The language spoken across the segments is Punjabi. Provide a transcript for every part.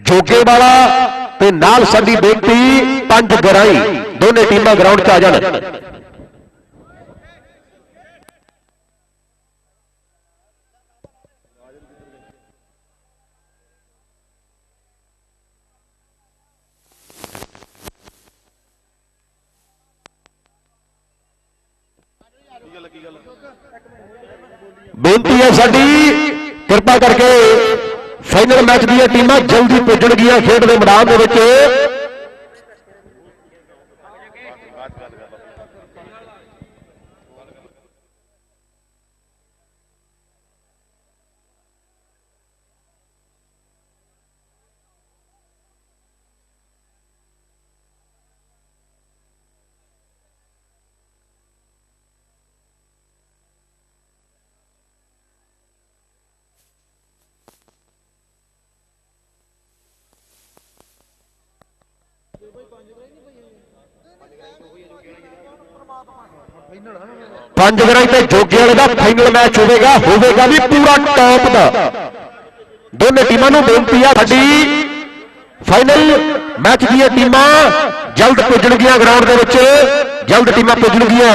ਜੋਗੇ ਵਾਲਾ ਤੇ ਨਾਲ ਸਾਡੀ ਬੇਨਤੀ ਪੰਜ ਗਰਾਈ ਦੋਨੇ ਟੀਮਾਂ ਗਰਾਊਂਡ 'ਚ ਆ ਜਾਣ ਬੇਨਤੀ ਹੈ ਸਾਡੀ ਕਿਰਪਾ ਕਰਕੇ ਫਾਈਨਲ ਮੈਚ ਦੀਆਂ ਟੀਮਾਂ ਜਲਦੀ ਪੁੱਜਣਗੀਆਂ ਖੇਡ ਦੇ ਮੈਦਾਨ ਦੇ ਵਿੱਚ। ਪੰਜ ਗਰਾਈ ਤੇ ਜੋਗੇ ਵਾਲੇ ਦਾ ਫਾਈਨਲ ਮੈਚ ਹੋਵੇਗਾ ਹੋਵੇਗਾ ਵੀ ਪੂਰਾ ਟੌਪ ਦਾ। ਦੋਨੇ ਟੀਮਾਂ ਨੂੰ ਬੇਨਤੀ ਆ ਸਾਡੀ ਫਾਈਨਲ ਮੈਚ ਦੀਆਂ ਟੀਮਾਂ ਜਲਦ ਪੁੱਜਣਗੀਆਂ ਗਰਾਊਂਡ ਦੇ ਵਿੱਚ, ਜਲਦ ਟੀਮਾਂ ਪੁੱਜਣਗੀਆਂ।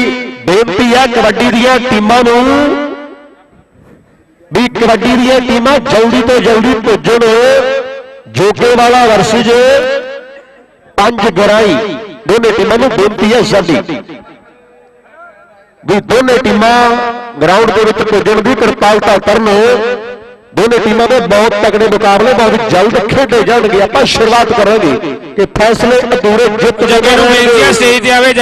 ਬੇਨਤੀ ਹੈ ਕਬੱਡੀ ਦੀਆਂ ਟੀਮਾਂ ਨੂੰ ਵੀ ਕਬੱਡੀ ਦੀਆਂ ਟੀਮਾਂ ਜਲਦੀ ਤੋਂ ਜਲਦੀ ਪੁੱਜਣ ਜੋਗੇ ਵਾਲਾ ਵਰਸਜ ਪੰਜ ਗਰਾਈ। ਦੋਨੇ ਟੀਮਾਂ ਨੂੰ ਬੇਨਤੀ ਹੈ ਸਾਡੀ ਵੀ ਦੋਨੇ ਟੀਮਾਂ ਗਰਾਊਂਡ ਦੇ ਵਿੱਚ ਪੁੱਜਣ ਦੀ ਕਿਰਪਾਲਤਾ ਕਰਨ। ਦੋਨੇ ਟੀਮਾਂ ਦੇ ਬਹੁਤ ਤਕੜੇ ਮੁਕਾਬਲੇ ਬਹੁਤ ਜਲਦ ਖੇਡੇ ਜਾਣਗੇ। ਆਪਾਂ ਸ਼ੁਰੂਆਤ ਕਰਾਂਗੇ ਕਿ ਫੈਸਲੇ ਅਧੂਰੇ ਜਿੱਤ ਜੱਗੇ ਨੂੰ ਸਟੇਜ ਤੇ ਆਵੇ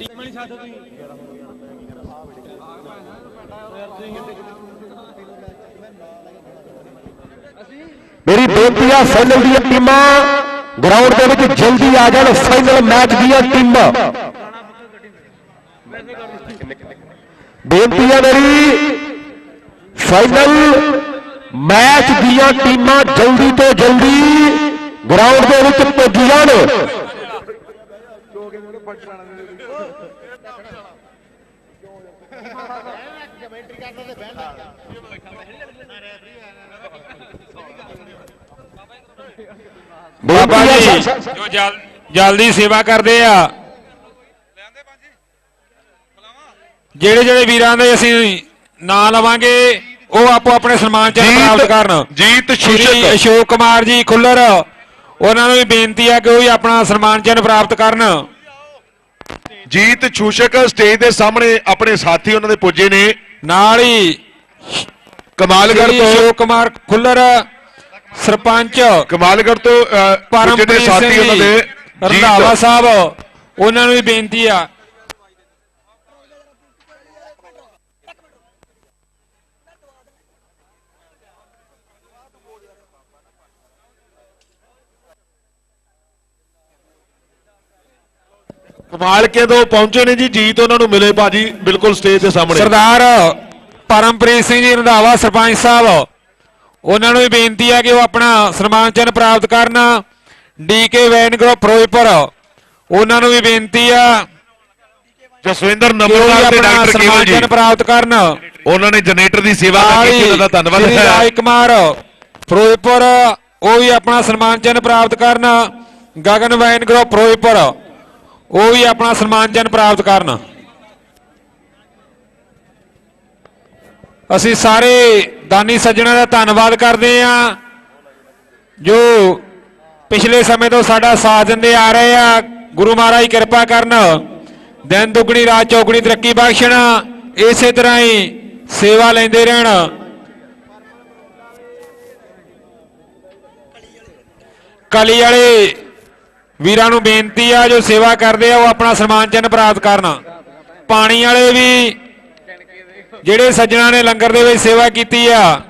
ਜੱਗਾ ਮੇਰੀ ਬੇਨਤੀ ਆ ਫਾਈਨਲ ਦੀਆਂ ਟੀਮਾਂ ਗਰਾਊਂਡ ਦੇ ਵਿੱਚ ਜਲਦੀ ਆ ਜਾਣ ਫਾਈਨਲ ਮੈਚ ਦੀਆਂ ਟੀਮਾਂ। ਬੇਨਤੀ ਆ ਮੇਰੀ ਫਾਈਨਲ ਮੈਚ ਦੀਆਂ ਟੀਮਾਂ ਜਲਦੀ ਤੋਂ ਜਲਦੀ ਗਰਾਊਂਡ ਦੇ ਵਿੱਚ ਪੁੱਜ ਜਾਣ। ਬਾਬਾ ਬੇਨਤੀ ਆ ਜੀ। ਸਾ- ਜੋ ਜਲ- ਜਲਦੀ ਸੇਵਾ ਕਰਦੇ ਆ। ਜਿਹੜੇ ਜਿਹੜੇ ਵੀਰਾਂ ਦੇ ਅਸੀਂ ਨਾਂ ਲਵਾਂਗੇ ਉਹ ਆਪੋ ਆਪਣੇ ਸਨਮਾਨ ਚਿੰਨ੍ਹ ਪ੍ਰਾਪਤ ਕਰਨ। ਜੀਤ ਸ਼੍ਰੀ ਅਸ਼ੋਕ ਕੁਮਾਰ ਜੀ ਖੁੱਲਰ ਉਹਨਾਂ ਨੂੰ ਵੀ ਬੇਨਤੀ ਹੈ ਕਿ ਉਹ ਵੀ ਆਪਣਾ ਸਨਮਾਨ ਚਿੰਨ੍ਹ ਪ੍ਰਾਪਤ ਕਰਨ। ਜੀਤ ਛੂਛਕ ਸਟੇਜ ਦੇ ਸਾਹਮਣੇ ਆਪਣੇ ਸਾਥੀ ਉਹਨਾਂ ਦੇ ਪੁੱਜੇ ਨੇ। ਨਾਲ ਹੀ ਕਮਾਲਗੜ੍ਹ ਸ਼੍ਰੀ ਤੋਂ ਅਸ਼ੋਕ ਕੁਮਾਰ ਖੁੱਲਰ ਸਰਪੰਚ ਕਮਾਲਗੜ੍ਹ ਤੋਂ ਪਰਮਪ੍ਰੀਤ ਸਾਥੀ ਉਹਨਾਂ ਦੇ। ਰੰਧਾਵਾ ਸਾਹਿਬ ਉਹਨਾਂ ਨੂੰ ਵੀ ਬੇਨਤੀ ਆ ਕਮਾਲਕੇ ਤੋਂ ਪਹੁੰਚੇ ਨੇ ਜੀ ਜੀਤ ਉਹਨਾਂ ਨੂੰ ਮਿਲੇ ਬਾਜੀ ਬਿਲਕੁਲ ਸਟੇਜ ਦੇ ਸਾਹਮਣੇ। ਸਰਦਾਰ ਪਰਮਪ੍ਰੀਤ ਸਿੰਘ ਜੀ ਰੰਧਾਵਾ ਸਰਪੰਚ ਸਾਹਿਬ ਉਹਨਾਂ ਨੂੰ ਵੀ ਬੇਨਤੀ ਹੈ ਕਿ ਉਹ ਆਪਣਾ ਸਨਮਾਨ ਚਿੰਨ੍ਹ ਪ੍ਰਾਪਤ ਕਰਨ। ਡੀਕੇ ਵੈਨ ਗਰੁੱਪ ਫਿਰੋਜ਼ਪੁਰ ਉਹਨਾਂ ਨੂੰ ਵੀ ਬੇਨਤੀ ਆ ਜਸਵਿੰਦਰ ਨੰਬਰਦਾਰ ਤੇ ਡਾਕਟਰ ਸਨਮਾਨ ਕੇਵਲ ਜੀ ਪ੍ਰਾਪਤ ਕਰਨ। ਉਹਨਾਂ ਨੇ ਜਨਰੇਟਰ ਦੀ ਸੇਵਾ ਕੀਤੀ ਉਹਨਾਂ ਦਾ ਧੰਨਵਾਦ ਹੈ। ਰਾਜ ਕੁਮਾਰ ਫਿਰੋਜ਼ਪੁਰ ਉਹ ਵੀ ਆਪਣਾ ਸਨਮਾਨ ਚਿੰਨ੍ਹ ਪ੍ਰਾਪਤ ਕਰਨ। ਗਗਨ ਵੈਨ ਗਰੁੱਪ ਫਿਰੋਜ਼ਪੁਰ ਉਹ ਵੀ ਆਪਣਾ ਸਨਮਾਨ ਪ੍ਰਾਪਤ ਕਰਨ। ਅਸੀਂ ਸਾਰੇ ਦਾਨੀ ਸੱਜਣਾ ਦਾ ਧੰਨਵਾਦ ਕਰਦੇ ਆ ਜੋ ਪਿਛਲੇ ਸਮੇਂ ਤੋਂ ਸਾਡਾ ਸਾਥ ਦਿੰਦੇ ਆ ਰਹੇ ਆ। ਗੁਰੂ ਮਹਾਰਾਜ ਕਿਰਪਾ ਕਰਨ, ਦਿਨ ਦੁਗਣੀ, ਰਾਤ ਚੌਗਣੀ ਤਰੱਕੀ ਬਖਸ਼ਣ, ਇਸੇ ਤਰ੍ਹਾਂ ਹੀ ਸੇਵਾ ਲੈਂਦੇ ਰਹਿਣ। ਕਲੀ ਵਾਲੇ ਵੀਰਾਂ ਨੂੰ ਬੇਨਤੀ ਆ, ਜੋ ਸੇਵਾ ਕਰਦੇ ਆ, ਉਹ ਆਪਣਾ ਸਨਮਾਨ ਚਿੰਨ੍ਹ ਪ੍ਰਾਪਤ ਕਰਨ। ਪਾਣੀ ਵਾਲੇ ਵੀ, ਜਿਹੜੇ ਸੱਜਣਾ ਨੇ ਲੰਗਰ ਦੇ ਵਿੱਚ ਸੇਵਾ ਕੀਤੀ ਆ,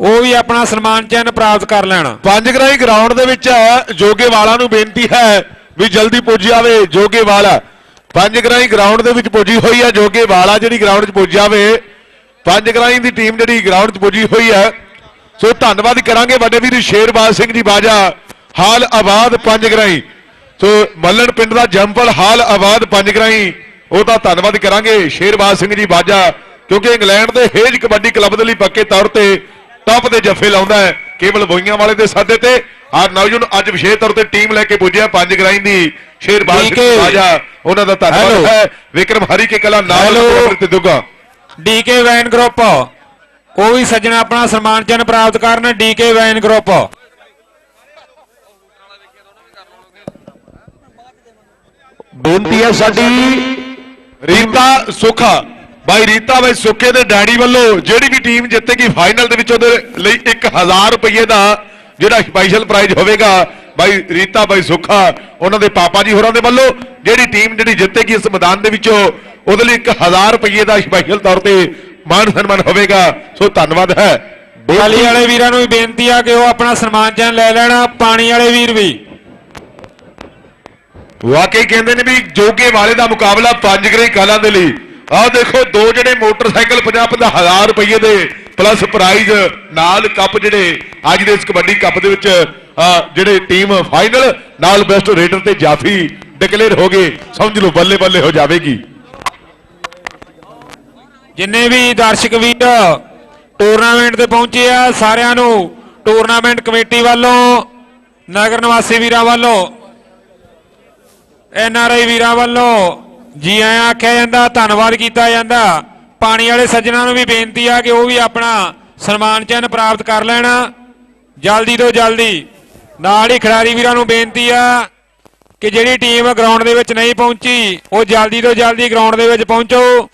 ਉਹ ਵੀ ਆਪਣਾ ਸਨਮਾਨ ਚਿੰਨ੍ਹ ਪ੍ਰਾਪਤ ਕਰ ਲੈਣ। ਪੰਜ ਪੰਜਗਰਾਈ ਗਰਾਊਂਡ ਦੇ ਵਿੱਚ ਜੋਗੇਵਾਲਾ ਨੂੰ ਬੇਨਤੀ ਹੈ ਵੀ ਜਲਦੀ ਪੁੱਜ ਜਾਵੇ ਜੋਗੇਵਾਲਾ। ਪੰਜਗਰਾਈ ਗਰਾਊਂਡ ਦੇ ਵਿੱਚ ਪੁੱਜੀ ਹੋਈ ਹੈ ਜੋਗੇਵਾਲਾ ਜਿਹੜੀ ਗਰਾਊਂਡ 'ਚ ਪੁੱਜ ਜਾਵੇ ਪੰਜ ਪੰਜਗਰਾਈ ਦੀ ਟੀਮ ਜਿਹੜੀ ਗਰਾਊਂਡ 'ਚ ਪੁੱਜੀ ਹੋਈ ਹੈ ਸੋ ਧੰਨਵਾਦ ਕਰਾਂਗੇ ਵੱਡੇ ਵੀਰ ਸ਼ੇਰਬਾਜ਼ ਸਿੰਘ ਜੀ ਬਾਜਾ ਹਾਲ ਆਬਾਦ ਪੰਜਗਰਾਈ ਸੋ ਮੱਲਣ ਪਿੰਡ ਦਾ ਜੰਪਲ ਹਾਲ ਆਬਾਦ ਪੰਜਗਰਾਈ ਉਹਦਾ ਧੰਨਵਾਦ ਕਰਾਂਗੇ ਸ਼ੇਰਬਾਜ਼ ਸਿੰਘ ਜੀ ਬਾਜਾ ਕਿਉਂਕਿ ਇੰਗਲੈਂਡ ਦੇ ਹੇਜ ਕਬੱਡੀ ਕਲੱਬ ਦੇ ਲਈ ਪੱਕੇ ਤੌਰ ਤੇ ਟੱਪ ਦੇ ਜੱਫੇ ਲਾਉਂਦਾ ਹੈ ਕੇਵਲ ਬੋਈਆਂ ਵਾਲੇ ਦੇ ਸਾਦੇ ਤੇ ਆਰ ਨੌਜਵਾਨ ਅੱਜ ਵਿਸ਼ੇਸ਼ ਤੌਰ ਤੇ ਟੀਮ ਲੈ ਕੇ ਪੁੱਜਿਆ ਪੰਜ ਗਰਾਈਂ ਦੀ ਸ਼ੇਰਬਾਜ਼ ਸਿੰਘ। ਰਾਜਾ ਉਹਨਾਂ ਦਾ ਧੰਨਵਾਦ। ਹੈ ਵਿਕਰਮ ਹਰੀ ਕੇ ਕਲਾ ਨਾਲ। ਤੇ ਦੁੱਗਾ ਡੀਕੇ ਵੈਨ ਗਰੁੱਪ ਉਹ ਵੀ ਸੱਜਣਾ ਆਪਣਾ ਸਨਮਾਨ ਚਿੰਨ੍ਹ ਪ੍ਰਾਪਤ ਕਰਨ ਡੀਕੇ ਵੈਨ ਗਰੁੱਪ। ਬੇਨਤੀ ਹੈ ਸਾਡੀ ਰੀਤਾ ਸੁਖਾ। ਬਾਈ ਰੀਤਾ ਬਾਈ ਸੁੱਖੇ ਦੇ ਡੈਡੀ ਵੱਲੋਂ ਜਿਹੜੀ ਵੀ ਟੀਮ ਜਿੱਤੇਗੀ ਫਾਈਨਲ ਦੇ ਵਿੱਚ ਉਹਦੇ ਲਈ 1000 ਰੁਪਏ ਦਾ ਜਿਹੜਾ ਸਪੈਸ਼ਲ ਪ੍ਰਾਈਜ਼ ਹੋਵੇਗਾ ਬਾਈ ਰੀਤਾ ਬਾਈ ਸੁੱਖਾ ਉਹਨਾਂ ਦੇ ਪਾਪਾ ਜੀ ਹੋਰਾਂ ਦੇ ਵੱਲੋਂ ਜਿਹੜੀ ਟੀਮ ਜਿਹੜੀ ਜਿੱਤੇਗੀ ਇਸ ਮੈਦਾਨ ਦੇ ਵਿੱਚੋਂ ਉਹਦੇ ਲਈ 1000 ਰੁਪਏ ਦਾ ਸਪੈਸ਼ਲ ਤੌਰ ਤੇ ਮਾਨ ਸਨਮਾਨ ਹੋਵੇਗਾ ਸੋ ਧੰਨਵਾਦ ਹੈ। ਕਾਲੀ ਵਾਲੇ ਵੀਰਾਂ ਨੂੰ ਵੀ ਬੇਨਤੀ ਆ ਕਿ ਉਹ ਆਪਣਾ ਸਨਮਾਨ ਚਿੰਨ੍ਹ ਲੈ ਲੈਣ ਪਾਣੀ ਵਾਲੇ ਵੀਰ ਵੀ। ਵਾਕਈ ਕਹਿੰਦੇ ਨੇ ਵੀ ਜੋਗੇ ਵਾਲੇ ਦਾ ਮੁਕਾਬਲਾ ਪੰਜ ਗਰੇ ਕਾਲਾਂ ਦੇ ਲਈ। ਆਹ ਦੇਖੋ ਦੋ ਜਿਹੜੇ ਮੋਟਰਸਾਈਕਲ 50 50 ਹਜ਼ਾਰ ਰੁਪਏ ਦੇ ਪਲੱਸ ਪ੍ਰਾਈਜ਼ ਨਾਲ ਕੱਪ ਜਿਹੜੇ ਅੱਜ ਦੇ ਇਸ ਕਬੱਡੀ ਕੱਪ ਦੇ ਵਿੱਚ ਜਿਹੜੇ ਟੀਮ ਫਾਈਨਲ ਨਾਲ ਬੈਸਟ ਰੇਡਰ ਤੇ ਜਾਫੀ ਡਿਕਲੇਅਰ ਹੋ ਗਏ। ਸਮਝ ਲਓ ਬੱਲੇ ਬੱਲੇ ਹੋ ਜਾਵੇਗੀ। ਜਿੰਨੇ ਵੀ ਦਰਸ਼ਕ ਵੀਰ ਟੂਰਨਾਮੈਂਟ ਤੇ ਪਹੁੰਚੇ ਆ, ਸਾਰਿਆਂ ਨੂੰ ਟੂਰਨਾਮੈਂਟ ਕਮੇਟੀ ਵੱਲੋਂ, ਨਗਰ ਨਿਵਾਸੀ ਵੀਰਾਂ ਵੱਲੋਂ, ਐਨ ਆਰ ਆਈ ਵੀਰਾਂ ਵੱਲੋਂ ਜੀ ਆਇਆਂ ਆਖਿਆ ਜਾਂਦਾ, ਧੰਨਵਾਦ ਕੀਤਾ ਜਾਂਦਾ। ਪਾਣੀ ਵਾਲੇ ਸੱਜਣਾ ਨੂੰ ਵੀ ਬੇਨਤੀ ਆ ਕਿ ਉਹ ਵੀ ਆਪਣਾ ਸਨਮਾਨ ਚਿੰਨ੍ਹ ਪ੍ਰਾਪਤ ਕਰ ਲੈਣ। ਜਲਦੀ ਤੋਂ ਜਲਦੀ। ਨਾਲ ਹੀ ਖਿਡਾਰੀ ਵੀਰਾਂ ਨੂੰ ਬੇਨਤੀ ਆ ਕਿ ਜਿਹੜੀ ਟੀਮ ਗਰਾਊਂਡ ਦੇ ਵਿੱਚ ਨਹੀਂ ਪਹੁੰਚੀ, ਉਹ ਜਲਦੀ ਤੋਂ ਜਲਦੀ ਗਰਾਊਂਡ ਦੇ ਵਿੱਚ ਪਹੁੰਚੋ।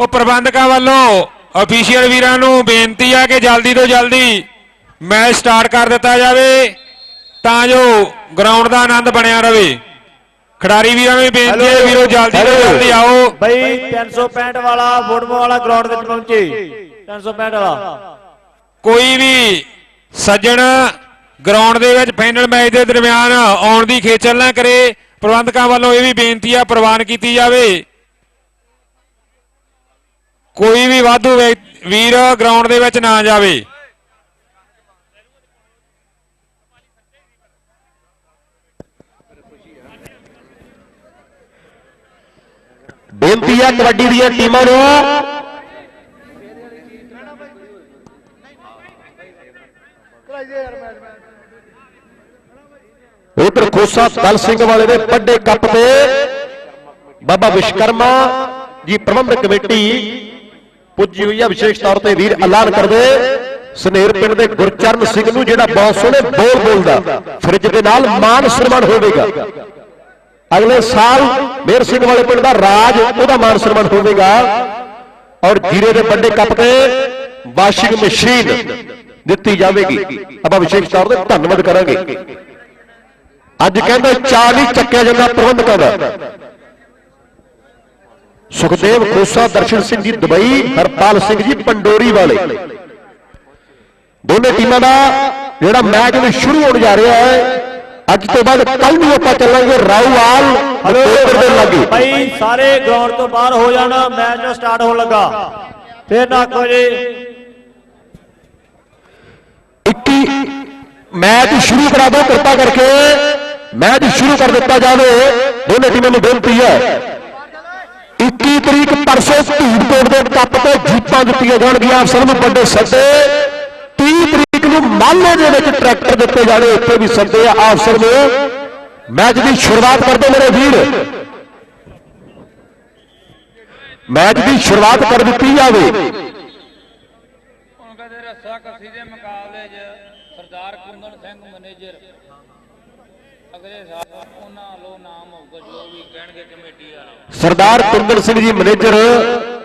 ਉਹ ਪ੍ਰਬੰਧਕਾਂ ਵੱਲੋਂ ਅਫੀਸ਼ੀਅਲ ਵੀਰਾਂ ਨੂੰ ਬੇਨਤੀ ਆ ਕਿ ਜਲਦੀ ਤੋਂ ਜਲਦੀ ਮੈਚ ਸਟਾਰਟ ਕਰ ਦਿੱਤਾ ਜਾਵੇ ਤਾਂ ਜੋ ਗਰਾਊਂਡ ਦਾ ਆਨੰਦ ਬਣਿਆ ਰਵੇ ਖਿਡਾਰੀ ਵੀਰਾਂ ਨੂੰ ਬੇਨਤੀ ਹੈ ਵੀਰੋ ਜਲਦੀ ਤੋਂ। ਜਲਦੀ ਆਓ। ਬਈ 365 ਵਾਲਾ ਫੁੱਟਬਾਲ ਵਾਲਾ ਗਰਾਊਂਡ ਵਿੱਚ ਪਹੁੰਚੇ। 365 ਵਾਲਾ। ਕੋਈ ਵੀ ਸੱਜਣ ਗਰਾਊਂਡ ਦੇ ਵਿੱਚ ਫਾਈਨਲ ਮੈਚ ਦੇ ਦਰਮਿਆਨ ਆਉਣ ਦੀ ਖੇਚਲ ਨਾ ਕਰੇ ਪ੍ਰਬੰਧਕਾਂ ਵੱਲੋਂ ਇਹ ਵੀ ਬੇਨਤੀ ਆ ਪ੍ਰਵਾਨ ਕੀਤੀ ਜਾਵੇ ਕੋਈ ਵੀ ਵਾਧੂ ਵੀਰ ਗਰਾਊਂਡ ਦੇ ਵਿੱਚ ਨਾ ਜਾਵੇ। ਬੇਨਤੀ ਹੈ ਕਬੱਡੀ ਦੀਆਂ ਟੀਮਾਂ ਨੂੰ। ਉਧਰ ਖੋਸਾ ਦਲ ਸਿੰਘ ਵਾਲੇ ਦੇ ਵੱਡੇ ਕੱਪ ਤੇ ਬਾਬਾ ਵਿਸ਼ਕਰਮਾ ਜੀ ਪ੍ਰਬੰਧਕ ਕਮੇਟੀ ਪੁੱਜੀ ਹੋਈ ਹੈ ਵਿਸ਼ੇਸ਼ ਤੌਰ ਤੇ ਵੀਰ ਐਲਾਨ ਕਰਦੇ ਸਨੇਰ ਪਿੰਡ ਦੇ ਗੁਰਚਰਨ ਸਿੰਘ ਨੂੰ ਜਿਹੜਾ ਬਹੁਤ ਸੋਹਣੇ ਬੋਲ ਬੋਲਦਾ, ਫਰਿੱਜ ਦੇ ਨਾਲ ਮਾਨ ਸਨਮਾਨ ਹੋਵੇਗਾ। ਅਗਲੇ ਸਾਲ ਮੇਰ ਸਿੰਘ ਵਾਲੇ ਪਿੰਡ ਦਾ ਰਾਜ, ਉਹਦਾ ਮਾਨ ਸਨਮਾਨ ਹੋਵੇਗਾ। ਔਰ ਜੀਰੇ ਦੇ ਵੱਡੇ ਕੱਪ ਤੇ ਵਾਸ਼ਿੰਗ ਮਸ਼ੀਨ ਦਿੱਤੀ ਜਾਵੇਗੀ। ਆਪਾਂ ਵਿਸ਼ੇਸ਼ ਤੌਰ ਤੇ ਧੰਨਵਾਦ ਕਰਾਂਗੇ। ਅੱਜ ਕਹਿੰਦੇ ਚਾਹ ਨਹੀਂ ਚੱਕਿਆ ਜਾਂਦਾ ਪ੍ਰਬੰਧਕਾਂ ਦਾ। ਸੁਖਦੇਵ ਖੋਸਾ ਦਰਸ਼ਨ ਸਿੰਘ ਜੀ ਦੁਬਈ ਹਰਪਾਲ ਸਿੰਘ ਜੀ ਪੰਡੋਰੀ ਵਾਲੇ। ਦੋਨੇ ਟੀਮਾਂ ਦਾ ਜਿਹੜਾ ਮੈਚ ਉਹ ਸ਼ੁਰੂ ਹੋਣ ਜਾ ਰਿਹਾ ਹੈ ਅੱਜ ਤੋਂ ਬਾਅਦ ਕੱਲ ਨੂੰ ਆਪਾਂ ਚੱਲਾਂਗੇ ਰਾਊਵਾਲ ਹਲੋਦਰ ਦੇ ਲਾਗੇ। ਭਾਈ ਸਾਰੇ ਗਰਾਊਂਡ ਤੋਂ ਬਾਹਰ ਹੋ ਜਾਣ ਮੈਚ ਸਟਾਰਟ ਹੋਣ ਲੱਗਾ। ਫੇਰ ਨਾ ਜੀ 21 ਮੈਚ ਸ਼ੁਰੂ ਕਰਾ ਦਿਓ ਕਿਰਪਾ ਕਰਕੇ। ਮੈਚ ਸ਼ੁਰੂ ਕਰ ਦਿੱਤਾ ਜਾਵੇ। ਦੋਨੇ ਟੀਮਾਂ ਨੂੰ ਬੇਨਤੀ ਹੈ। 21 ਤਰੀਕ ਪਰਸੋਂ ਧੂੜਕੋਟ ਦੇ ਕੱਪ ਤੇ ਜੀਤਾਂ ਦਿੱਤੀਆਂ ਜਾਣਗੀਆਂ। ਆਪ ਸਭ ਨੂੰ ਵੱਡੇ ਸੱਦੇ। 30 ਤਰੀਕ ਨੂੰ ਮਾਲੇ ਦੇ ਵਿੱਚ ਟਰੈਕਟਰ ਦਿੱਤੇ ਜਾਣੇ ਉੱਥੇ ਵੀ ਸੱਦੇ ਆ ਅਫਸਰ ਨੂੰ। ਮੈਚ ਦੀ ਸ਼ੁਰੂਆਤ ਕਰਦੇ ਮੇਰੇ ਵੀਰ। ਮੈਚ ਦੀ ਸ਼ੁਰੂਆਤ ਕਰ ਦਿੱਤੀ ਜਾਵੇ। ਹੁਣ ਕਹਿੰਦੇ ਰੱਸਾ ਕੱਸੀ ਦੇ ਮੁਕਾਬਲੇ 'ਚ ਸਰਦਾਰ ਕੁੰਦਨ ਸਿੰਘ ਮੈਨੇਜਰ ਅਗਲੇ ਸਾਲ ਉਹਨਾਂ ਵੱਲੋਂ ਨਾਮ ਹੋਊਗਾ, ਜੋ ਵੀ ਕਹਿਣਗੇ ਕਮੇਟੀ ਵਾਲਾ। ਸਰਦਾਰ ਕੁੰਦਨ ਸਿੰਘ ਜੀ, ਮੈਨੇਜਰ,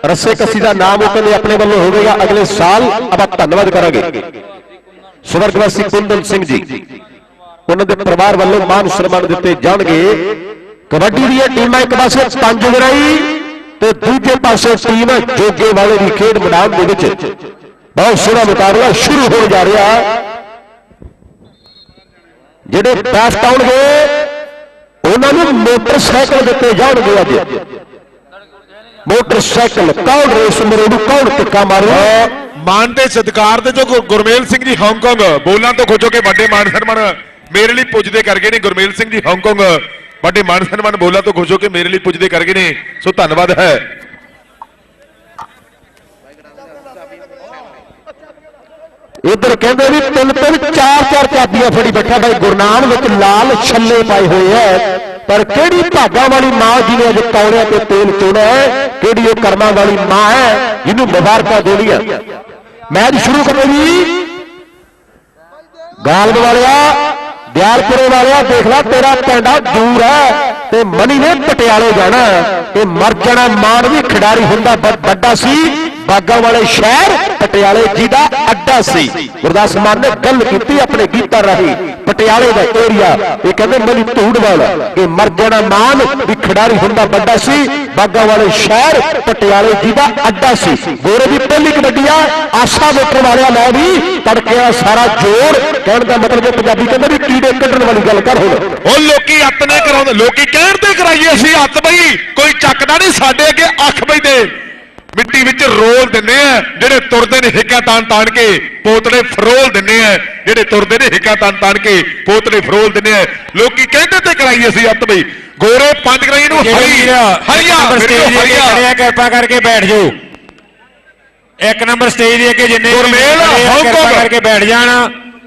ਰੱਸੇ ਕੱਸੀ ਦਾ ਨਾਮ ਉਹ ਕਹਿੰਦੇ ਆਪਣੇ ਵੱਲੋਂ ਹੋਵੇਗਾ। ਅਗਲੇ ਸਾਲ ਆਪਾਂ ਧੰਨਵਾਦ ਕਰਾਂਗੇ। ਸਵਰਗਵਾਸੀ ਕੁੰਦਨ ਸਿੰਘ ਜੀ, ਉਹਨਾਂ ਦੇ ਪਰਿਵਾਰ ਵੱਲੋਂ ਮਾਨ ਸਨਮਾਨ ਦਿੱਤੇ ਜਾਣਗੇ। ਕਬੱਡੀ ਦੀਆਂ ਟੀਮਾਂ ਇੱਕ ਪਾਸੇ ਪੰਜ ਗਰਾਈ ਤੇ ਦੂਜੇ ਪਾਸੇ ਟੀਮ ਜੋਗੇ ਵਾਲੇ ਦੀ ਖੇਡ ਮੈਦਾਨ ਦੇ ਵਿੱਚ। ਬਹੁਤ ਸੋਹਣਾ ਮੁਕਾਬਲਾ ਸ਼ੁਰੂ ਹੋਣ ਜਾ ਰਿਹਾ। ਜਿਹੜੇ ਬੈਸਟ ਆਉਣਗੇ ਉਹਨਾਂ ਨੂੰ ਮੋਟਰਸਾਈਕਲ ਦਿੱਤੇ ਜਾਣਗੇ ਅੱਜ। ਮੋਟਰਸਾਈਕਲ ਕੌਣ ਰੇਸ ਮਰੇੜੂ ਕੌਣ ਟਿੱਕਾ ਮਾਰੂ? ਮਾਨ ਤੇ ਸਤਿਕਾਰ ਦੇ ਜੋ ਗੁਰਮੇਲ ਸਿੰਘ ਜੀ ਹਾਂਗਕਾਂਗ ਬੋਲਾਂ ਤੋਂ ਖੋਜੋ ਕੇ ਵੱਡੇ ਮਾਨ ਸਨਮਾਨ ਮੇਰੇ ਲਈ ਪੁੱਜਦੇ ਕਰ ਗਏ ਨੇ ਗੁਰਮੇਲ ਸਿੰਘ ਜੀ ਹਾਂਗਕਾਂਗ ਵੱਡੇ ਮਾਨ ਸਨਮਾਨ ਬੋਲਾਂ ਤੋਂ ਖੋਜੋ ਕੇ ਮੇਰੇ ਲਈ ਪੁੱਜਦੇ ਕਰ ਗਏ ਨੇ। ਸੋ ਧੰਨਵਾਦ ਹੈ। ਇੱਧਰ ਕਹਿੰਦੇ ਵੀ ਤਿੰਨ ਤਿੰਨ, ਚਾਰ ਚਾਰ ਚਾਬੀਆਂ ਫੜੀ ਬੈਠਾ ਬਾਈ ਗੁਰਨਾਮ ਵਿੱਚ ਲਾਲ ਛੱਲੇ ਪਾਏ ਹੋਏ ਐ। ਪਰ ਕਿਹੜੀ ਭਾਗਾਂ ਵਾਲੀ ਮਾਂ ਜਿਹਨੇ ਅੱਜ ਕੌੜਿਆਂ ਤੇ ਤੇਲ ਚੋਣਾ ਹੈ ਕਿਹੜੀ ਉਹ ਕਰਮਾਂ ਵਾਲੀ ਮਾਂ ਹੈ ਜਿਹਨੂੰ ਮੁਬਾਰਕਾਂ ਦੇਣੀਆਂ। ਮੈਚ ਸ਼ੁਰੂ ਕਰੋ ਜੀ। ਗਾਲਬ ਵਾਲਿਆ, ਦਿਆਲਪੁਰੇ ਵਾਲਿਆ, ਦੇਖ ਲੈ ਤੇਰਾ ਪੈਂਡਾ ਦੂਰ ਹੈ ਤੇ ਮਨੀ ਨੇ ਪਟਿਆਲੇ ਜਾਣਾ ਤੇ ਮਰ ਜਾਣਾ ਮਾਨ ਵੀ ਖਿਡਾਰੀ ਹੁੰਦਾ ਵੱਡਾ ਸੀ। ਬਾਗਾ ਵਾਲੇ ਸ਼ਹਿਰ, ਪਟਿਆਲੇ ਜੀ ਦਾ ਅੱਡਾ ਸੀ। ਗੁਰਦਾਸ ਮਾਨ ਨੇ ਗੱਲ ਕੀਤੀ, ਆਪਣੇ ਗੀਤਾਂ ਰਾਹੀਂ। ਪਟਿਆਲੇ ਦਾ ਏਰੀਆ, ਇਹ ਕਹਿੰਦੇ ਮਨੀ ਧੂੜਵਾਲ ਇਹ ਮਰ ਜਾਣਾ ਮਾਨ, ਵੀ ਖਿਡਾਰੀ ਹੁੰਦਾ ਵੱਡਾ ਸੀ। ਬਾਗਾ ਵਾਲੇ ਸ਼ਹਿਰ, ਪਟਿਆਲੇ ਜੀ ਦਾ ਅੱਡਾ ਸੀ। ਗੋਰੇ ਦੀ ਪਹਿਲੀ ਕਬੱਡੀ ਆ, ਆਸ਼ਾ ਵੇਖਣ ਵਾਲਿਆ ਲੈ ਵੀ ਤੜਕਿਆ ਸਾਰਾ ਜੋਰ। ਕਹਿਣ ਦਾ ਮਤਲਬ ਇਹ ਪੰਜਾਬੀ ਕਹਿੰਦੇ ਵੀ ਕੀੜੇ ਕੱਢਣ ਵਾਲੀ ਗੱਲ ਕਰ ਹੁਣ। ਉਹ ਲੋਕੀ ਅੱਤ ਨੇ ਕਰਾਉਂਦੇ। ਲੋਕੀ ਕਹਿਣ ਤੇ ਕਰਾਈਏ ਸੀ ਅੱਤ ਬਈ, ਕੋਈ ਚੱਕਦਾ ਨਹੀਂ ਸਾਡੇ ਅੱਗੇ ਅੱਖ ਬਈਦੇ ਮਿੱਟੀ ਵਿੱਚ ਰੋਲ ਦਿੰਨੇ ਆ ਜਿਹੜੇ ਤੁਰਦੇ ਨੇ ਹਿੱਕਾਂ ਤਾਣ ਤਾਣ ਕੇ ਪੋਤੜੇ ਫਰੋਲ ਦਿੰਨੇ ਆ ਜਿਹੜੇ ਤੁਰਦੇ ਨੇ ਹਿੱਕਾਂ ਤਾਣ ਤਾਣ ਕੇ ਪੋਤੜੇ ਫਰੋਲ ਦਿੰਨੇ ਆ। ਲੋਕੀ ਕਹਿੰਦੇ ਤੇ ਕਰਾਈਏ ਅਸੀਂ ਅੱਤ ਬਈ। ਗੋਰੇ ਪੰਜ ਗਰਾਈ ਨੂੰ ਹਰੀ ਹਰੀਆ ਹਰੀਆ ਕਿਰਪਾ ਕਰਕੇ ਬੈਠ ਜਾਓ। ਇੱਕ ਨੰਬਰ ਸਟੇਜ ਦੇ ਅੱਗੇ ਜਿੰਨੇ। ਕਿਰਪਾ ਕਰਕੇ ਬੈਠ ਜਾਣ।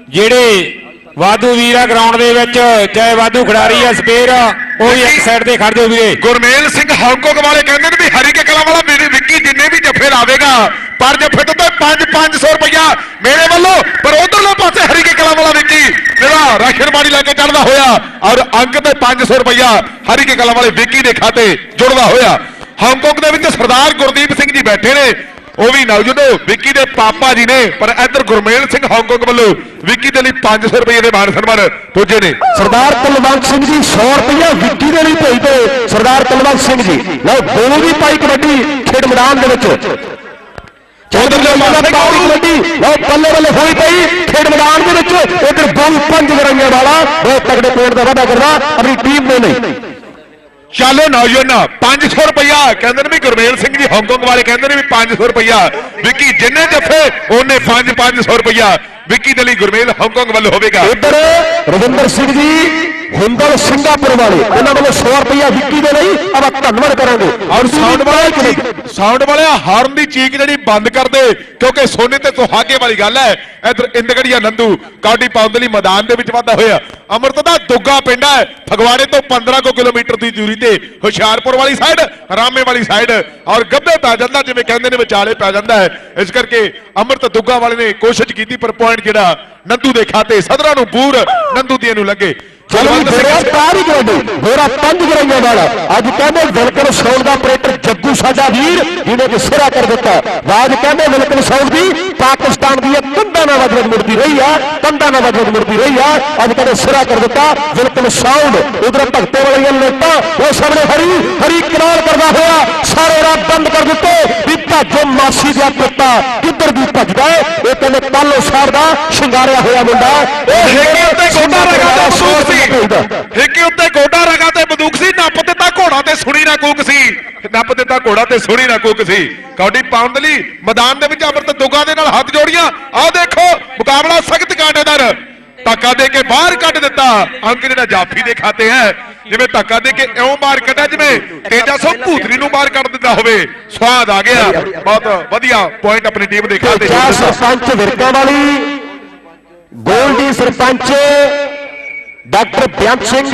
ਜਿਹੜੇ ਵਾਧੂ ਵੀਰ ਗਰਾਊਂਡ ਦੇ ਵਿੱਚ ਚਾਹੇ ਵਾਧੂ ਖਿਡਾਰੀ ਆ ਸਪੇਅਰ ਆ ਉਹ ਇੱਕ ਸਾਈਡ ਤੇ ਖੜ ਜਾਓ ਵੀਰੇ। ਗੁਰਮੇਲ ਸਿੰਘ ਹਾਂਗਕਾਂਗ ਵਾਲੇ ਕਹਿੰਦੇ ਨੇ ਵੀ ਹਰੀ ਕੇ ਕਲਾ ਵਾਲਾ ਮੇਰੇ ਵਿੱਕੀ ਜਿੰਨੇ ਵੀ ਜੱਫੇ ਲਾਵੇਗਾ, ਪਰ ਜੱਫੇ ਤੋਂ ਤਾਂ 5 500 ਰੁਪਇਆ ਮੇਰੇ ਵੱਲੋਂ, ਪਰ ਉਧਰਲੇ ਪਾਸੇ ਹਰੀ ਕੇ ਕਲਾ ਵਾਲਾ ਵਿੱਕੀ, ਜਿਹੜਾ ਰਾਸ਼ਨ ਬਾੜੀ ਲੈ ਕੇ ਚੜਦਾ ਹੋਇਆ, ਔਰ ਅੰਕ ਤੇ 500 ਰੁਪਇਆ ਹਰੀ ਕੇ ਕਲਾ ਵਾਲੇ ਵਿੱਕੀ ਦੇ ਖਾਤੇ ਜੁੜਦਾ ਹੋਇਆ। ਹਾਂਗਕਾਂਗ ਦੇ ਵਿੱਚ ਸਰਦਾਰ ਗੁਰਦੀਪ ਸਿੰਘ ਜੀ ਬੈਠੇ ਨੇ ਉਹ ਵੀ ਨੌਜਵਾਨੋ ਵਿੱਕੀ ਦੇ ਪਾਪਾ ਜੀ ਨੇ ਪਰ ਇੱਧਰ ਗੁਰਮੇਲ ਸਿੰਘ ਹਾਂਗਕਾਂਗ ਵੱਲੋਂ ਵਿੱਕੀ ਦੇ ਲਈ 500 ਰੁਪਏ ਦੇ ਮਾਨ ਸਨਮਾਨ ਪੁੱਜੇ ਨੇ। ਸਰਦਾਰ ਕੁਲਵੰਤ ਸਿੰਘ ਜੀ 100 ਰੁਪਇਆ ਵਿੱਕੀ ਦੇ ਲਈ ਭੇਜਦੇ ਸਰਦਾਰ ਕੁਲਵੰਤ ਸਿੰਘ ਜੀ। ਲਓ ਗੋਲ ਵੀ ਪਾਈ ਕਬੱਡੀ ਖੇਡ ਮੈਦਾਨ ਦੇ ਵਿੱਚ। ਚੌਧਰੀ ਦੇ ਮਾਲਾ ਪਾਈ ਕਬੱਡੀ। ਲਓ ਬੱਲੇ ਬੱਲੇ ਹੋਈ ਪਈ ਖੇਡ ਮੈਦਾਨ ਦੇ ਵਿੱਚ। ਉਧਰ ਗੋਲ ਪੰਜ ਗਰਾਈਆਂ ਵਾਲਾ ਬਹੁਤ ਤਗੜੇ ਪੁਆਇੰਟ ਦਾ ਵਾਅਦਾ ਕਰਦਾ ਆਪਣੀ ਟੀਮ ਦੇ ਲਈ। ਚਲੋ ਨੌਜਵਾਨ 500 ਰੁਪਇਆ। ਕਹਿੰਦੇ ਨੇ ਵੀ ਗੁਰਮੇਲ ਸਿੰਘ ਜੀ ਹਾਂਗਕਾਂਗ ਵਾਲੇ ਕਹਿੰਦੇ ਨੇ ਵੀ 500 ਰੁਪਇਆ। ਵਿੱਕੀ ਜਿੰਨੇ ਜੱਫੇ, ਉਹਨੇ 5 500 ਰੁਪਇਆ। ਵਿੱਕੀ ਦੇ ਲਈ ਗੁਰਮੇਲ ਹਾਂਗਕਾਂਗ ਵੱਲ ਹੋਵੇਗਾ। ਇੱਧਰ ਰਵਿੰਦਰ ਸਿੰਘ ਜੀ ਹੁੰਦਲ ਸਿੰਗਾਪੁਰ ਵਾਲੇ। ਇਹਨਾਂ ਵੱਲੋਂ 100 ਰੁਪਇਆ ਵਿੱਕੀ ਦੇ ਲਈ ਆਪਾਂ ਧੰਨਵਾਦ ਕਰਾਂਗੇ। ਔਰ ਸਾਊਂਡ ਵਾਲੇ ਚੀਕ ਸਾਊਂਡ ਵਾਲੇ ਹਾਰਨ ਦੀ ਚੀਕ ਜਿਹੜੀ ਬੰਦ ਕਰ ਦੇ ਕਿਉਂਕਿ ਸੋਨੇ ਤੇ ਸੁਹਾਗੇ ਵਾਲੀ ਗੱਲ ਹੈ। ਇਧਰ ਇੰਦਗੜੀਆ ਨੰਦੂ ਕਾਡੀ ਪਾਉਣ ਦੇ ਲਈ ਮੈਦਾਨ ਦੇ ਵਿੱਚ ਵਾਧਾ ਹੋਇਆ। ਅਮਰਤ ਦਾ ਦੁੱਗਾ ਪਿੰਡ ਹੈ ਫਗਵਾੜੇ ਤੋਂ 15 ਕੁ ਕਿਲੋਮੀਟਰ ਦੀ ਦੂਰੀ ਤੇ ਹੁਸ਼ਿਆਰਪੁਰ ਵਾਲੀ ਸਾਈਡ ਰਾਮੇ ਵਾਲੀ ਸਾਈਡ ਔਰ ਗੱਬੇ ਪੈ ਜਾਂਦਾ ਜਿਵੇਂ ਕਹਿੰਦੇ ਨੇ ਵਿਚਾਲੇ ਪੈ ਜਾਂਦਾ ਹੈ। ਇਸ ਕਰਕੇ ਅਮਰਤ ਦੁੱਗਾ ਵਾਲੇ ਨੇ ਕੋਸ਼ਿਸ਼ ਕੀਤੀ ਪਰ ਪੁਆਇੰਟ ਜਿਹੜਾ ਨੰਦੂ ਦੇ ਖਾਤੇ ਸਦਰਾਂ ਨੂੰ ਬੂਰ ਨੰਦੂ ਦੀਆਂ ਨੂੰ ਲੱਗੇ। ਚਲੋ ਕੁਲਵੰਤ ਸਿੰਘ ਗੋਰਾ ਪਾਰ ਹੀ ਗਏ ਗੋਰਾ ਪੰਜ ਗਰਾਈਆਂ ਵਾਲਾ ਅੱਜ ਕਹਿੰਦੇ ਵਿਲਕਣ ਸੌਣ ਦਾ ਆਪਰੇਟਰ ਜੱਗੂ ਸਾਡਾ ਵੀਰ ਜਿਹਨੇ ਕਿ ਸਿਰਾ ਕਰ ਦਿੱਤਾ ਬਾਜ ਕਹਿੰਦੇ ਵਿਲਕਣ ਸੌਣ ਦੀ ਪਾਕਿਸਤਾਨ ਦੀ ਇਹ ਕੰਧਾਂ ਨਾਲ ਵਜਨ ਮੁੜਦੀ ਰਹੀ ਆ ਕੰਧਾਂ ਨਾਲ ਵਜਨ ਮੁੜਦੀ ਰਹੀ ਆ ਅੱਜ ਕਹਿੰਦੇ ਸਿਰਾ ਕਰ ਦਿੱਤਾ ਵਿਲਕਣ ਸਾਊਂਡ ਉਧਰ ਭਗਤੇ ਵਾਲੀਆਂ ਲੇਟਾਂ ਉਹ ਸਾਹਮਣੇ ਹਰੀ ਹਰੀ ਕਨਾਲ ਕਰਦਾ ਹੋਇਆ ਸਾਰੇ ਰਾਹ ਬੰਦ ਕਰ ਦਿੱਤੇ ਵੀ ਭਾਜੋ ਮਾਸੀ ਦਾ ਪੁੱਤਾ ਕਿੱਧਰ ਦੀ ਭੱਜਦਾ ਏ? ਇਹ ਕਹਿੰਦੇ ਕਾਲੋ ਸਾਹਿਬ ਦਾ ਸ਼ਿੰਗਾਰਿਆ ਹੋਇਆ ਮੁੰਡਾ ਇਹ ਹਿੱਕੇ ਉੱਤੇ ਗੋਡਾ ਰਗਾ ਤੇ ਬੰਦੂਕ ਸੀ ਭੇਜਦਾ। ਹਿੱਕੇ ਉੱਤੇ ਗੋਡਾ ਰਗਾ ਤੇ ਬੰਦੂਕ ਸੀ ਨੱਪ ਦਿੱਤਾ ਘੋੜਾ ਤੇ ਸੁਣੀ ਨਾ ਕੂਕ ਸੀ। ਨੱਪ ਦਿੱਤਾ ਘੋੜਾ ਤੇ ਸੁਣੀ ਨਾ ਕੂਕ ਸੀ। ਕੌਡੀ ਪਾਉਣ ਦੇ ਲਈ ਮੈਦਾਨ ਦੇ ਵਿੱਚ ਅਮਰਤ ਦੁਗਾ ਦੇ ਨਾਲ ਹੱਥ ਜੋੜੀਆਂ। ਆਹ ਦੇਖੋ ਮੁਕਾਬਲਾ ਸਖਤ ਕਾਂਡੇਦਾਰ ਧੱਕਾ ਦੇ ਕੇ ਬਾਹਰ ਕੱਢ ਦਿੱਤਾ। ਅੰਕ ਜਿਹੜਾ ਜਾਫੀ ਦੇ ਖਾਤੇ ਹੈ ਜਿਵੇਂ ਧੱਕਾ ਦੇ ਕੇ ਇਉਂ ਬਾਹਰ ਕੱਢਿਆ ਜਿਵੇਂ ਤੇਜਾ ਸੋ ਭੂਤਰੀ ਨੂੰ ਬਾਹਰ ਕੱਢ ਦਿੰਦਾ ਹੋਵੇ। ਸਵਾਦ ਆ ਗਿਆ। ਬਹੁਤ ਵਧੀਆ ਪੁਆਇੰਟ ਆਪਣੀ ਟੀਮ ਦੇ ਖਾਤੇ ਦਿੱਤਾ। ਸਰਪੰਚ ਵਿਰਕਾਂ ਵਾਲੀ ਗੋਲਡੀ ਸਰਪੰਚ। ਡਾਕਟਰ ਬੇਅੰਤ ਸਿੰਘ,